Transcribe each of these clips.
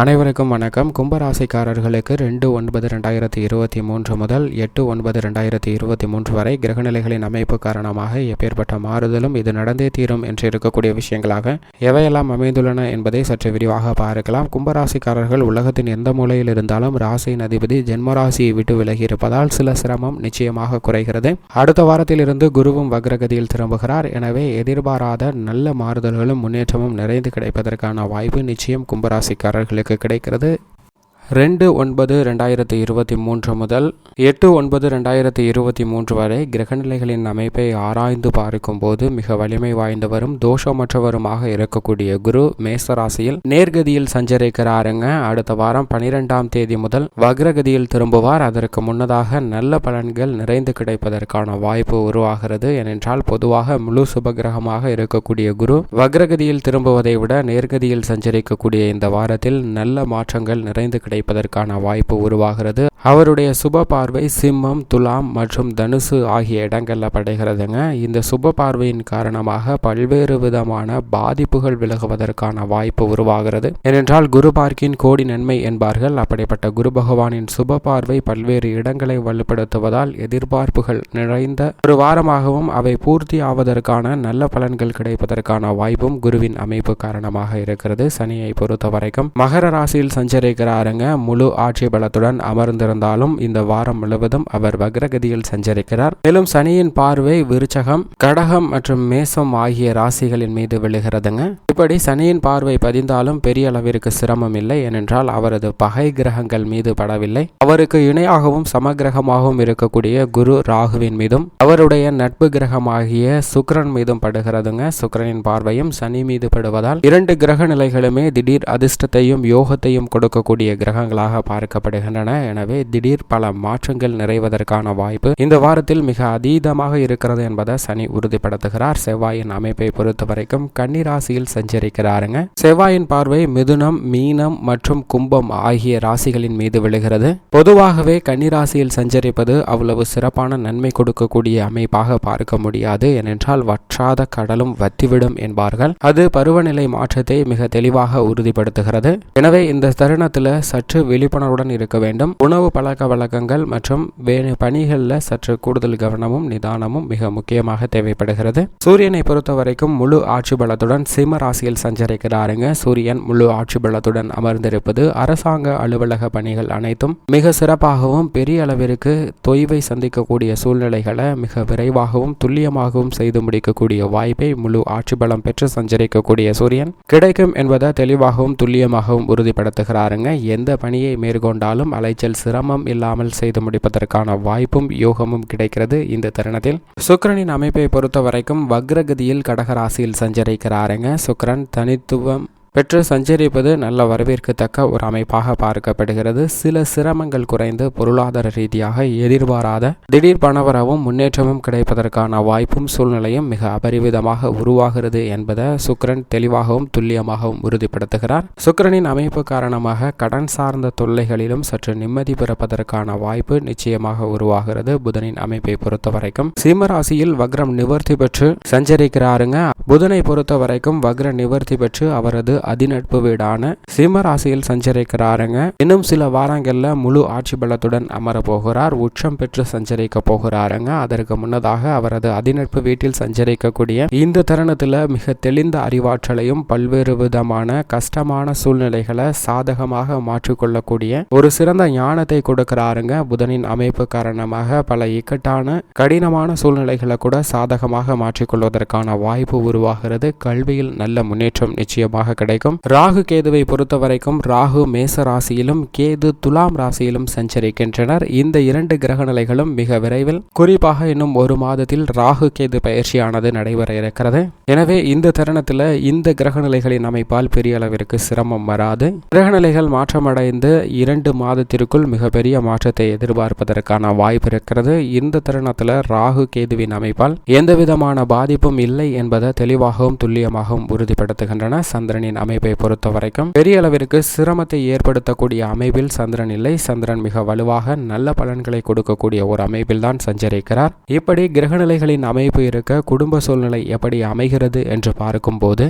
அனைவருக்கும் வணக்கம். கும்பராசிக்காரர்களுக்கு ரெண்டு ஒன்பது ரெண்டாயிரத்தி இருபத்தி மூன்று முதல் எட்டு ஒன்பது ரெண்டாயிரத்தி இருபத்தி மூன்று வரை கிரகநிலைகளின் அமைப்பு காரணமாக எப்பேற்பட்ட மாறுதலும் இது நடந்தே தீரும் என்று இருக்கக்கூடிய விஷயங்களாக எவையெல்லாம் அமைந்துள்ளன என்பதை சற்று விரிவாக பார்க்கலாம். கும்பராசிக்காரர்கள் உலகத்தின் எந்த மூலையில் இருந்தாலும் ராசியின் அதிபதி ஜென்மராசியை விட்டு விலகி இருப்பதால் சில சிரமம் நிச்சயமாக குறைகிறது. அடுத்த வாரத்தில் இருந்து குருவும் வக்ரகதியில் திரும்புகிறார். எனவே எதிர்பாராத நல்ல மாறுதல்களும் முன்னேற்றமும் நிறைந்து கிடைப்பதற்கான வாய்ப்பு நிச்சயம் கும்பராசிக்காரர்களுக்கு கிடைக்கிறது. ரெண்டு ஒன்பது ரெண்டாயிரத்தி இருபத்தி மூன்று முதல் எட்டு ஒன்பது ரெண்டாயிரத்தி இருபத்தி மூன்று வரை கிரகநிலைகளின் அமைப்பை ஆராய்ந்து பார்க்கும்போது மிக வலிமை வாய்ந்தவரும் தோஷமற்றவருமாக இருக்கக்கூடிய குரு மேசராசியில் நேர்கதியில் சஞ்சரிக்கிறாருங்க. அடுத்த வாரம் பனிரெண்டாம் தேதி முதல் வக்ரகதியில் திரும்புவார். அதற்கு முன்னதாக நல்ல பலன்கள் நிறைந்து கிடைப்பதற்கான வாய்ப்பு உருவாகிறது. ஏனென்றால் பொதுவாக முழு சுபகிரகமாக இருக்கக்கூடிய குரு வக்ரகதியில் திரும்புவதை விட நேர்கதியில் சஞ்சரிக்கக்கூடிய இந்த வாரத்தில் நல்ல மாற்றங்கள் நிறைந்து கிடைப்பதற்கான வாய்ப்பு உருவாகிறது. அவருடைய சுப பார்வை சிம்மம் துலாம் மற்றும் தனுசு ஆகிய இடங்களில் படைகிறதுங்க. இந்த சுப பார்வையின் காரணமாக பல்வேறு விதமான பாதிப்புகள் விலகுவதற்கான வாய்ப்பு உருவாகிறது. ஏனென்றால் குரு பார்க்கின் கோடி நன்மை என்பார்கள். அப்படிப்பட்ட குரு பகவானின் சுப பார்வை பல்வேறு இடங்களை வலுப்படுத்துவதால் எதிர்பார்ப்புகள் நிறைந்த ஒரு வாரமாகவும் அவை பூர்த்தி ஆவதற்கான நல்ல பலன்கள் கிடைப்பதற்கான வாய்ப்பும் குருவின் அமைப்பு காரணமாக இருக்கிறது. சனியை பொறுத்த வரைக்கும் மகர ராசியில் சஞ்சரிக்கிறாருங்க. முழு ஆட்சி பலத்துடன் அமர்ந்திருந்தாலும் இந்த வாரம் முழுவதும் அவர் வக்ரகதியில் சஞ்சரிக்கிறார். மேலும் சனியின் பார்வை விருச்சகம் கடகம் மற்றும் மேசம் ஆகிய ராசிகளின் மீது விழுகிறதுங்க. இப்படி சனியின் பார்வை பதிந்தாலும் பெரிய அளவிற்கு சிரமம் இல்லை. ஏனென்றால் அவரது பகை கிரகங்கள் மீது படவில்லை. அவருக்கு இணையாகவும் சமகிரகமாகவும் இருக்கக்கூடிய குரு ராகுவின் மீதும் அவருடைய நட்பு கிரகமாகிய சுக்ரன் மீதும் படுகிறதுங்க. சுக்கிரனின் பார்வையும் சனி மீது படுவதால் இரண்டு கிரக நிலைகளுமே திடீர் அதிர்ஷ்டத்தையும் யோகத்தையும் கொடுக்கக்கூடிய கிரக கிரகங்களாக பார்க்கப்படுகின்றன. எனவே திடீர் பல மாற்றங்கள் நிறைவதற்கான வாய்ப்பு இந்த வாரத்தில் மிக அதீதமாக இருக்கிறது என்பதை சனி உறுதிப்படுத்துகிறார். செவ்வாயின் அமைப்பை பொறுத்த வரைக்கும் கன்னிராசியில் சஞ்சரிக்கிறாருங்க. செவ்வாயின் பார்வை மிதுனம் மீனம் மற்றும் கும்பம் ஆகிய ராசிகளின் மீது விழுகிறது. பொதுவாகவே கன்னிராசியில் சஞ்சரிப்பது அவ்வளவு சிறப்பான நன்மை கொடுக்கக்கூடிய அமைப்பாக பார்க்க முடியாது. ஏனென்றால் வற்றாத கடலும் வத்திவிடும் என்பார்கள். அது பருவநிலை மாற்றத்தை மிக தெளிவாக உறுதிப்படுத்துகிறது. எனவே இந்த தருணத்தில் சற்று விழிப்புணர்வுடன் இருக்க வேண்டும். உணவு பழக்க வழக்கங்கள் மற்றும் வேறு பணிகளில் சற்று கூடுதல் கவனமும் நிதானமும் மிக முக்கியமாக தேவைப்படுகிறது. சூரியனை பொறுத்த வரைக்கும் முழு ஆட்சி பலத்துடன் சிம்ம ராசியில் சஞ்சரிக்கிறாருங்க. சூரியன் முழு ஆட்சி பலத்துடன் அமர்ந்திருப்பது அரசாங்க அலுவலக பணிகள் அனைத்தும் மிக சிறப்பாகவும் பெரிய அளவிற்கு தொய்வை சந்திக்கக்கூடிய சூழ்நிலைகளை மிக விரைவாகவும் துல்லியமாகவும் செய்து முடிக்கக்கூடிய வாய்ப்பை முழு ஆட்சி பலம் பெற்று சஞ்சரிக்கக்கூடிய சூரியன் கிடைக்கும் என்பதை தெளிவாகவும் துல்லியமாகவும் உறுதிப்படுத்துகிறாருங்க. எந்த பணியை மேற்கொண்டாலும் அலைச்சல் சிரமம் இல்லாமல் செய்து முடிப்பதற்கான வாய்ப்பும் யோகமும் கிடைக்கிறது இந்த தருணத்தில். சுக்கிரனின் அமைப்பை பொறுத்த வரைக்கும் வக்ரகதியில் கடகராசியில் சஞ்சரிக்கிறாருங்க. சுக்கிரன் தனித்துவம் பெற்று சஞ்சரிப்பது நல்ல வரவேற்கத்தக்க ஒரு அமைப்பாக பார்க்கப்படுகிறது. சில சிரமங்கள் குறைந்து பொருளாதார ரீதியாக எதிர்பாராத திடீர் பணவரவும் முன்னேற்றமும் கிடைப்பதற்கான வாய்ப்பும் சூழ்நிலையும் மிக அபரிவிதமாக உருவாகிறது என்பதை சுக்கிரன் தெளிவாகவும் துல்லியமாகவும் உறுதிப்படுத்துகிறார். சுக்கிரனின் அமைப்பு காரணமாக கடன் சார்ந்த தொல்லைகளிலும் சற்று நிம்மதி பிறப்பதற்கான வாய்ப்பு நிச்சயமாக உருவாகிறது. புதனின் அமைப்பை பொறுத்த வரைக்கும் சிம்மராசியில் வக்ரம் நிவர்த்தி பெற்று சஞ்சரிக்கிறாருங்க. புதனை பொறுத்த வரைக்கும் வக்ர நிவர்த்தி பெற்று அவரது அதிநட்பு வீடான சிம்ம ராசியில் சஞ்சரிக்கிறாருங்க. இன்னும் சில வாரங்கள்ல முழு ஆட்சி பலத்துடன் அமர போகிறார் உச்சம் பெற்று சஞ்சரிக்க போகிறாருங்க. அதற்கு முன்னதாக அவரது அதிநட்பு வீட்டில் சஞ்சரிக்கக்கூடிய இந்த தருணத்தில் மிக தெளிந்த அறிவாற்றலையும் பல்வேறு விதமான கஷ்டமான சூழ்நிலைகளை சாதகமாக மாற்றிக்கொள்ளக்கூடிய ஒரு சிறந்த ஞானத்தை கொடுக்கிறாருங்க. புதனின் அமைப்பு காரணமாக பல இக்கட்டான கடினமான சூழ்நிலைகளை கூட சாதகமாக மாற்றிக்கொள்வதற்கான வாய்ப்பு உருவாகிறது. கல்வியில் நல்ல முன்னேற்றம் நிச்சயமாக கிடைக்கும். கிடைக்கும் ராகு கேதுவை பொறுத்த வரைக்கும் ராகு மேச ராசியிலும் கேது துலாம் ராசியிலும் சஞ்சரிக்கின்றனர். இந்த இரண்டு கிரக நிலைகளும் மிக விரைவில் குறிப்பாக இன்னும் ஒரு மாதத்தில் ராகு கேது பயிற்சியானது நடைபெற இருக்கிறது. எனவே இந்த தருணத்தில் இந்த கிரக நிலைகளின் அமைப்பால் பெரிய அளவிற்கு சிரமம் வராது. கிரக நிலைகள் மாற்றமடைந்து இரண்டு மாதத்திற்குள் மிகப்பெரிய மாற்றத்தை எதிர்பார்ப்பதற்கான வாய்ப்பு இருக்கிறது. இந்த தருணத்தில் ராகு கேதுவின் அமைப்பால் எந்த விதமான பாதிப்பும் இல்லை என்பதை தெளிவாகவும் துல்லியமாகவும் உறுதிப்படுத்துகின்றன சந்திரனின் அமைப்பை பொறுத்த வரைக்கும் பெரிய அளவிற்கு சிரமத்தை ஏற்படுத்தக்கூடிய அமைப்பில் சந்திரன் இல்லை. சந்திரன் மிக வலுவாக நல்ல பலன்களை கொடுக்கக்கூடிய ஒரு அமைப்பில் தான் சஞ்சரிக்கிறார். இப்படி கிரகநிலைகளின் அமைப்பு இருக்க குடும்ப சூழ்நிலை எப்படி அமைகிறது என்று பார்க்கும்போது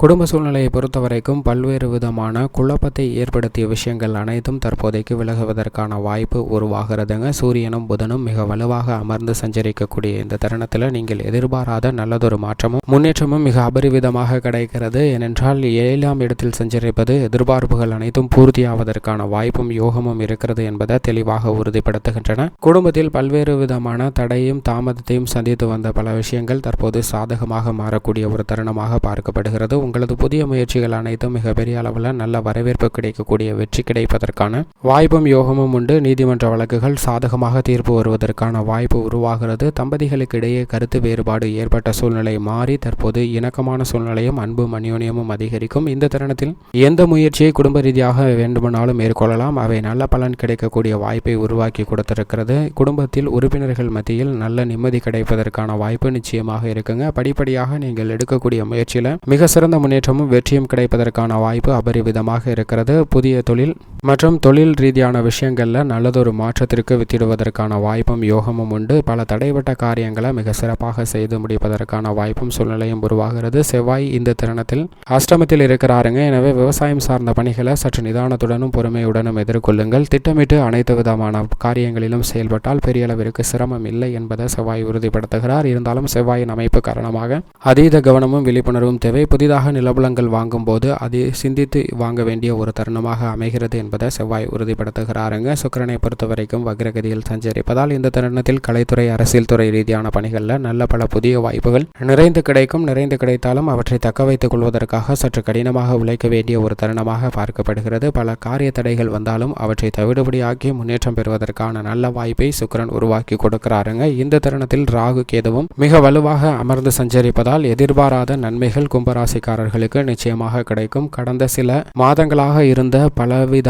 குடும்ப சூழ்நிலையை பொறுத்தவரைக்கும் பல்வேறு விதமான குழப்பத்தை ஏற்படுத்திய விஷயங்கள் அனைத்தும் தற்போதைக்கு விலகுவதற்கான வாய்ப்பு உருவாகிறதுங்க. சூரியனும் புதனும் மிக வலுவாக அமர்ந்து சஞ்சரிக்கக்கூடிய இந்த தருணத்தில் நீங்கள் எதிர்பாராத நல்லதொரு மாற்றமும் முன்னேற்றமும் மிக அபரிவிதமாக கிடைக்கிறது. ஏனென்றால் ஏழாம் இடத்தில் சஞ்சரிப்பது எதிர்பார்ப்புகள் அனைத்தும் பூர்த்தியாவதற்கான வாய்ப்பும் யோகமும் இருக்கிறது என்பதை தெளிவாக உறுதிப்படுத்துகின்றன. குடும்பத்தில் பல்வேறு விதமான தடையும் தாமதத்தையும் சந்தித்து வந்த பல விஷயங்கள் தற்போது சாதகமாக மாறக்கூடிய ஒரு தருணமாக பார்க்கப்படுகிறது. உங்களது புதிய முயற்சிகள் அனைத்தும் மிகப்பெரிய அளவில் நல்ல வரவேற்பு கிடைக்கக்கூடிய வெற்றி கிடைப்பதற்கான வாய்ப்பும் யோகமும் உண்டு. நீதிமன்ற வழக்குகள் சாதகமாக தீர்ப்பு வருவதற்கான வாய்ப்பு உருவாகிறது. தம்பதிகளுக்கு இடையே கருத்து வேறுபாடு ஏற்பட்ட சூழ்நிலை மாறி தற்போது இணக்கமான சூழ்நிலையும் அன்பும் அந்யோன்யமும் அதிகரிக்கும். இந்த தருணத்தில் எந்த முயற்சியை குடும்ப ரீதியாக வேண்டுமானாலும் மேற்கொள்ளலாம். அவை நல்ல பலன் கிடைக்கக்கூடிய வாய்ப்பை உருவாக்கி கொடுத்திருக்கிறது. குடும்பத்தில் உறுப்பினர்கள் மத்தியில் நல்ல நிம்மதி கிடைப்பதற்கான வாய்ப்பு நிச்சயமாக இருக்குங்க. படிப்படியாக நீங்கள் எடுக்கக்கூடிய முயற்சியில் மிக சிறந்த முன்னேற்றமும் வெற்றியும் கிடைப்பதற்கான வாய்ப்பு அபரிவிதமாக இருக்கிறது. புதிய தொழில் மற்றும் தொழில் ரீதியான விஷயங்களில் நல்லதொரு மாற்றத்திற்கு வித்திடுவதற்கான வாய்ப்பும் யோகமும் உண்டு. பல தடைப்பட்ட காரியங்களை மிக சிறப்பாக செய்து முடிப்பதற்கான வாய்ப்பும் சூழ்நிலையும் உருவாகிறது. செவ்வாய் இந்த தருணத்தில் அஷ்டமத்தில் இருக்கிறாருங்க. எனவே விவசாயம் சார்ந்த பணிகளை சற்று நிதானத்துடனும் பொறுமையுடனும் எதிர்கொள்ளுங்கள். திட்டமிட்டு அனைத்து விதமான காரியங்களிலும் செயல்பட்டால் பெரிய அளவிற்கு சிரமம் இல்லை என்பதை செவ்வாய் உறுதிப்படுத்துகிறார். இருந்தாலும் செவ்வாயின் அமைப்பு காரணமாக அதீத கவனமும் விழிப்புணர்வும் தேவை. புதிதாக நிலபலங்கள் வாங்கும்போது அதை சிந்தித்து வாங்க வேண்டிய ஒரு தருணமாக அமைகிறது என்பதை செவ்வாய் உறுதிப்படுத்துகிறாருங்க. சுக்கரனை பொறுத்த வரைக்கும் வக்ரகதியில் சஞ்சரிப்பதால் இந்த தருணத்தில் கலைத்துறை அரசியல் துறை ரீதியான பணிகளில் நல்ல பல புதிய வாய்ப்புகள் நிறைந்து கிடைக்கும். நிறைந்து கிடைத்தாலும் அவற்றை தக்க வைத்துக் கொள்வதற்காக சற்று கடினமாக உழைக்க வேண்டிய ஒரு தருணமாக பார்க்கப்படுகிறது. பல காரிய தடைகள் வந்தாலும் அவற்றை தவிடுபடியாக்கி முன்னேற்றம் பெறுவதற்கான நல்ல வாய்ப்பை சுக்கரன் உருவாக்கி கொடுக்கிறாருங்க. இந்த தருணத்தில் ராகு கேதுவும் மிக வலுவாக அமர்ந்து சஞ்சரிப்பதால் எதிர்பாராத நன்மைகள் கும்பராசிக்காரர்களுக்கு நிச்சயமாக கிடைக்கும். கடந்த சில மாதங்களாக இருந்த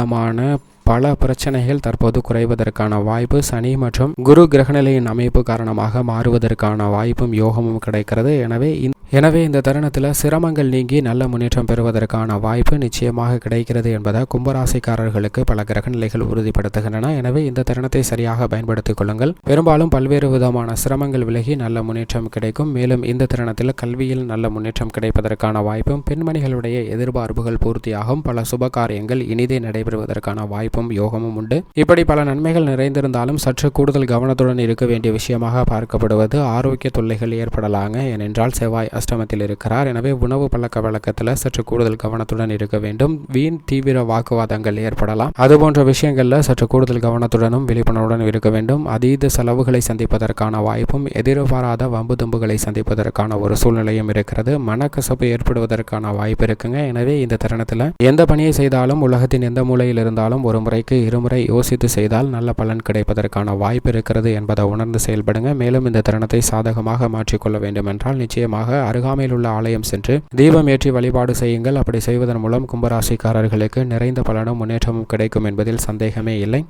பலவிதமான பல பிரச்சனைகள் தற்போது குறைவதற்கான வாய்ப்பு சனி மற்றும் குரு கிரகநிலையின் அமைப்பு காரணமாக மாறுவதற்கான வாய்ப்பும் யோகமும் கிடைக்கிறது. எனவே எனவே இந்த தருணத்தில் சிரமங்கள் நீங்கி நல்ல முன்னேற்றம் பெறுவதற்கான வாய்ப்பு நிச்சயமாக கிடைக்கிறது என்பதை கும்பராசிக்காரர்களுக்கு பல கிரகநிலைகள் உறுதிப்படுத்துகின்றன. எனவே இந்த தருணத்தை சரியாக பயன்படுத்திக் கொள்ளுங்கள். பெரும்பாலும் பல்வேறு விதமான சிரமங்கள் விலகி நல்ல முன்னேற்றம் கிடைக்கும். மேலும் இந்த தருணத்தில் கல்வியில் நல்ல முன்னேற்றம் கிடைப்பதற்கான வாய்ப்பும் பெண்மணிகளுடைய எதிர்பார்ப்புகள் பூர்த்தியாகும். பல சுப காரியங்கள் இனிதே நடைபெறுவதற்கான வாய்ப்பும் யோகமும் உண்டு. இப்படி பல நன்மைகள் நிறைந்திருந்தாலும் சற்று கூடுதல் கவனத்துடன் இருக்க வேண்டிய விஷயமாக பார்க்கப்படுவது ஆரோக்கிய தொல்லைகள் ஏற்படலாங்க. ஏனென்றால் செவ்வாய் அஷ்டமத்தில் இருக்கிறார். எனவே உணவு பழக்க வழக்கத்தில் சற்று கூடுதல் கவனத்துடன் இருக்க வேண்டும். வீண் தீவிர வாக்குவாதங்கள் ஏற்படலாம். அதுபோன்ற விஷயங்களில் சற்று கூடுதல் கவனத்துடனும் விழிப்புணர்வுடன் இருக்க வேண்டும். அதீத செலவுகளை சந்திப்பதற்கான வாய்ப்பும் எதிர்பாராத வம்பு தும்புகளை சந்திப்பதற்கான ஒரு சூழ்நிலையும் இருக்கிறது. மனக்கசப்பு ஏற்படுவதற்கான வாய்ப்பு இருக்குங்க. எனவே இந்த தருணத்தில் எந்த பணியை செய்தாலும் உலகத்தின் எந்த மூலையில் இருந்தாலும் ஒரு முறைக்கு இருமுறை யோசித்து செய்தால் நல்ல பலன் கிடைப்பதற்கான வாய்ப்பு இருக்கிறது என்பதை உணர்ந்து செயல்படுங்க. மேலும் இந்த தருணத்தை சாதகமாக மாற்றிக்கொள்ள வேண்டும் என்றால் நிச்சயமாக அருகாமையில் உள்ள ஆலயம் சென்று தீபம் ஏற்றி வழிபாடு செய்யுங்கள். அப்படி செய்வதன் மூலம் கும்பராசிக்காரர்களுக்கு நிறைந்த பலனும் முன்னேற்றமும் கிடைக்கும் என்பதில் சந்தேகமே இல்லை.